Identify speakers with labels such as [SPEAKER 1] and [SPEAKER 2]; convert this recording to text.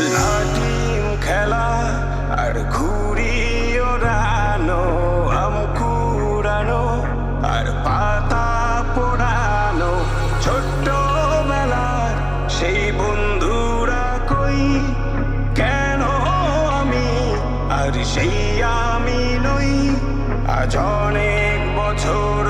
[SPEAKER 1] লাটিম খেলা, আর ঘুড়ি আম আর পাতা পোড়ানো। সেই বন্ধুরা কই? কেন আমি আর সেই আমি নই? আজ অনেক বছর